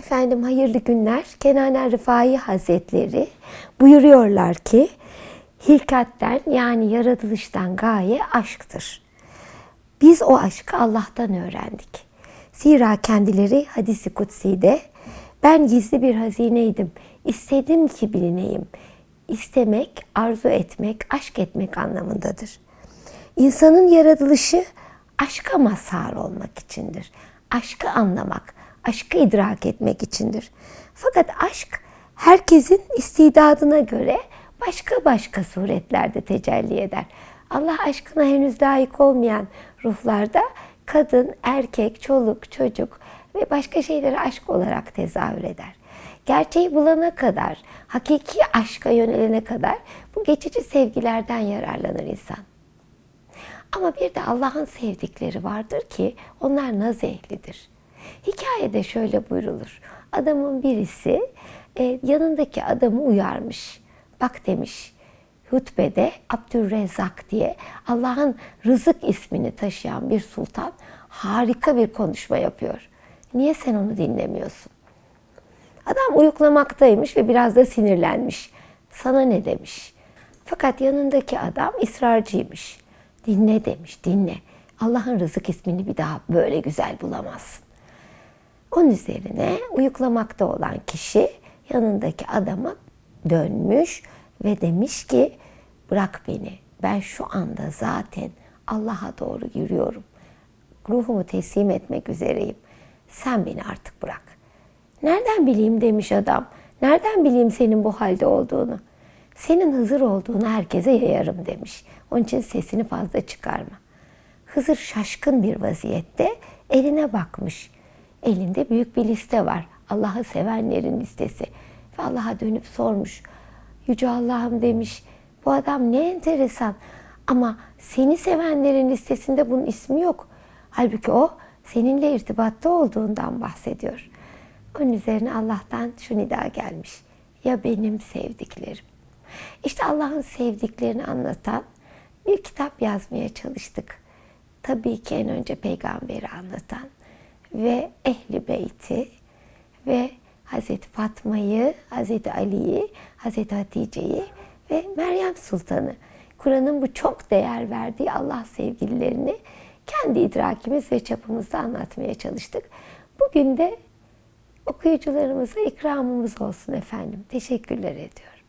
Efendim hayırlı günler. Kenan Rıfai Hazretleri buyuruyorlar ki hilkatten yani yaratılıştan gaye aşktır. Biz o aşkı Allah'tan öğrendik. Zira kendileri hadisi kutsi'de ben gizli bir hazineydim. İstedim ki bilineyim. İstemek, arzu etmek, aşk etmek anlamındadır. İnsanın yaratılışı aşka mazhar olmak içindir. Aşkı anlamak, aşkı idrak etmek içindir. Fakat aşk herkesin istidadına göre başka başka suretlerde tecelli eder. Allah aşkına henüz layık olmayan ruhlarda kadın, erkek, çoluk, çocuk ve başka şeyleri aşk olarak tezahür eder. Gerçeği bulana kadar, hakiki aşka yönelene kadar bu geçici sevgilerden yararlanır insan. Ama bir de Allah'ın sevdikleri vardır ki onlar naz ehlidir. Hikayede şöyle buyrulur. Adamın birisi e, yanındaki adamı uyarmış. Bak demiş hutbede Abdülrezzak diye Allah'ın rızık ismini taşıyan bir sultan harika bir konuşma yapıyor. Niye sen onu dinlemiyorsun? Adam uyuklamaktaymış ve biraz da sinirlenmiş. Sana ne demiş? Fakat yanındaki adam ısrarcıymış. Dinle demiş, dinle. Allah'ın rızık ismini bir daha böyle güzel bulamazsın. Onun üzerine uyuklamakta olan kişi yanındaki adama dönmüş ve demiş ki bırak beni. Ben şu anda zaten Allah'a doğru yürüyorum. Ruhumu teslim etmek üzereyim. Sen beni artık bırak. Nereden bileyim demiş adam. Nereden bileyim senin bu halde olduğunu? Senin Hızır olduğunu herkese yayarım demiş. Onun için sesini fazla çıkarma. Hızır şaşkın bir vaziyette eline bakmış. Elinde büyük bir liste var. Allah'ı sevenlerin listesi. Ve Allah'a dönüp sormuş. Yüce Allah'ım demiş. Bu adam ne enteresan. Ama seni sevenlerin listesinde bunun ismi yok. Halbuki o seninle irtibatta olduğundan bahsediyor. Onun üzerine Allah'tan şu nida gelmiş. Ya benim sevdiklerim. İşte Allah'ın sevdiklerini anlatan bir kitap yazmaya çalıştık. Tabii ki en önce peygamberi anlatan ve ehli beyti ve Hazreti Fatma'yı, Hazreti Ali'yi, Hazreti Hatice'yi ve Meryem Sultan'ı. Kur'an'ın bu çok değer verdiği Allah sevgililerini kendi idrakimiz ve çapımızda anlatmaya çalıştık. Bugün de okuyucularımıza ikramımız olsun efendim. Teşekkürler ediyorum.